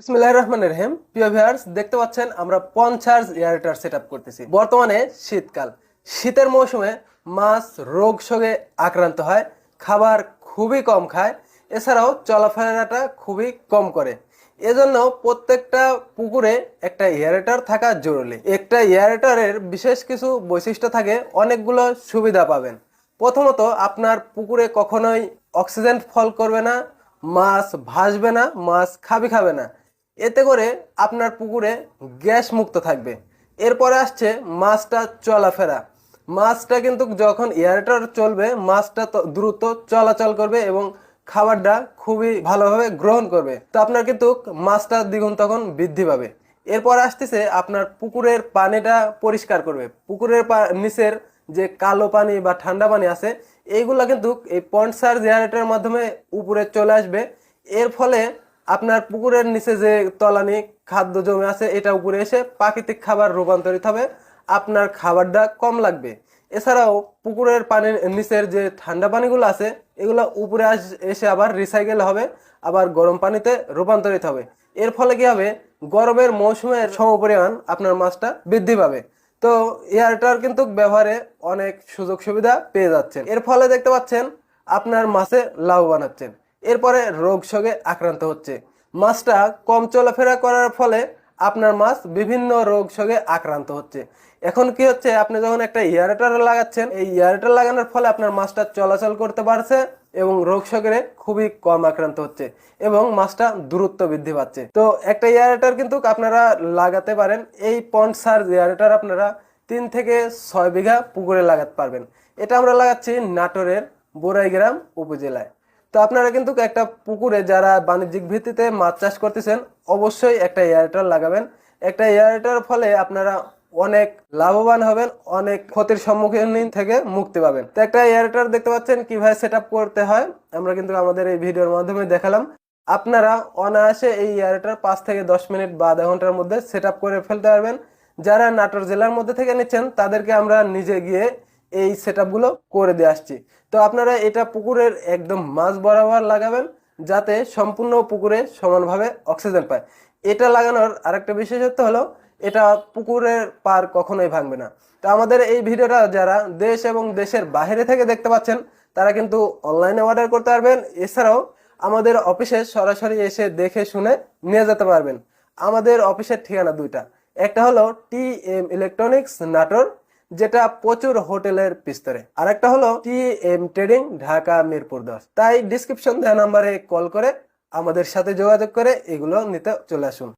বিসমিল্লাহির রহমানির রহিম। প্রিয় দেখতে পাচ্ছেন আমরা পঞ্চার্জ এয়ারটার সেট আপ করতেছি। বর্তমানে শীতকাল। শীতের মৌসুমে মাছ রোগ শোগে আক্রান্ত হয়, খাবার খুবই কম খায়, এছাড়াও চলাফেরাটা খুবই কম করে। এজন্য প্রত্যেকটা পুকুরে একটা এয়ারেটার থাকা জরুরি। একটা এয়ারেটারের বিশেষ কিছু বৈশিষ্ট্য থাকে, অনেকগুলো সুবিধা পাবেন। প্রথমত, আপনার পুকুরে কখনোই অক্সিজেন ফল করবে না, মাছ ভাসবে না, মাছ খাবি খাবে না। এতে করে আপনার পুকুরে গ্যাস মুক্ত থাকবে। এরপরে আসছে মাছটা চলাফেরা। মাছটা কিন্তু যখন এয়ারটার চলবে, মাছটা দ্রুত চলাচল করবে এবং খাবারটা খুবই ভালোভাবে গ্রহণ করবে। তো আপনার কিন্তু মাছটা দ্বিগুণ তখন বৃদ্ধি পাবে। এরপর আসতেছে আপনার পুকুরের পানিটা পরিষ্কার করবে। পুকুরের নিচের যে কালো পানি বা ঠান্ডা পানি আছে, এইগুলা কিন্তু এই পন্সার জেনারেটরের মাধ্যমে উপরে চলে আসবে। এর ফলে আপনার পুকুরের নিচে যে তলানি খাদ্য জমে আছে, এটা উপরে এসে প্রাকৃতিক খাবার রূপান্তরিত হবে। আপনার খাবারটা কম লাগবে। এছাড়াও পুকুরের পানির নিচের যে ঠান্ডা পানিগুলো আছে, এগুলো উপরে আস- এসে আবার রিসাইকেল হবে, আবার গরম পানিতে রূপান্তরিত হবে। এর ফলে কি হবে? গরমের মৌসুমের সমপরিমাণ আপনার মাছটা বৃদ্ধি পাবে। তো এয়ারটার কিন্তু ব্যবহারে অনেক সুযোগ সুবিধা পেয়ে যাচ্ছেন। এর ফলে দেখতে পাচ্ছেন, আপনার মাছে লাভবান হচ্ছেন এরপরে রোগ শোকে আক্রান্ত হচ্ছে। মাছটা কম চলাফেরা করার ফলে আপনার মাছ বিভিন্ন রোগ শোকে আক্রান্ত হচ্ছে। এখন কি হচ্ছে, আপনি যখন একটা ইয়ারেটার লাগাচ্ছেন, এই ইয়ারেটার লাগানোর ফলে আপনার মাছটা চলাচল করতে পারছে এবং রোগ শোকে খুবই কম আক্রান্ত হচ্ছে এবং মাছটা দূরত্ব বৃদ্ধি পাচ্ছে। তো একটা ইয়ারেটার কিন্তু আপনারা লাগাতে পারেন, এই পন্ড সার ইয়ারেটার আপনারা তিন থেকে ছয় বিঘা পুকুরে লাগাতে পারবেন। এটা আমরা লাগাচ্ছি নাটোরের বোরাইগ্রাম উপজেলায়। তো আপনারা কিন্তু একটা পুকুরে যারা বাণিজ্যিক ভিত্তিতে মাছ চাষ করতেছেন, অবশ্যই একটা এয়ারটার লাগাবেন। একটা এয়ারটার ফলে আপনারা অনেক লাভবান হবেন, অনেক ক্ষতির সম্মুখীন থেকে মুক্তি পাবেন। তো একটা এয়ারটার দেখতে পাচ্ছেন, কীভাবে সেট করতে হয়, আমরা কিন্তু আমাদের এই ভিডিওর মাধ্যমে দেখালাম। আপনারা অনায়াসে এই এয়ারটার পাঁচ থেকে দশ মিনিট বা আধা ঘণ্টার মধ্যে সেট করে ফেলতে পারবেন। যারা নাটোর জেলার মধ্যে থেকে নিচ্ছেন, তাদেরকে আমরা নিজে গিয়ে এই সেট করে দিয়ে আসছি। তো আপনারা এটা পুকুরের একদম মাঝ বরাবর লাগাবেন যাতে সম্পূর্ণ পুকুরে সমানভাবে অক্সিজেন পায়। এটা লাগানোর আরেকটা বিশেষত্ব হলো, এটা পুকুরের পার কখনোই ভাঙবে না। তো আমাদের এই ভিডিওটা যারা দেশ এবং দেশের বাইরে থেকে দেখতে পাচ্ছেন, তারা কিন্তু অনলাইনে অর্ডার করতে পারবেন। এছাড়াও আমাদের অফিসে সরাসরি এসে দেখে শুনে নিয়ে যেতে পারবেন। আমাদের অফিসের ঠিকানা দুইটা। একটা হলো টি এম ইলেকট্রনিক্স নাটোর যেটা প্রচুর হোটেলের পিস্তরে আর একটা হলো T M trading, Dhaka Mirpur দশ। তাই ডিসক্রিপশন দেওয়া নাম্বারে কল করে আমাদের সাথে যোগাযোগ করে এগুলো নিতে চলে আসুন।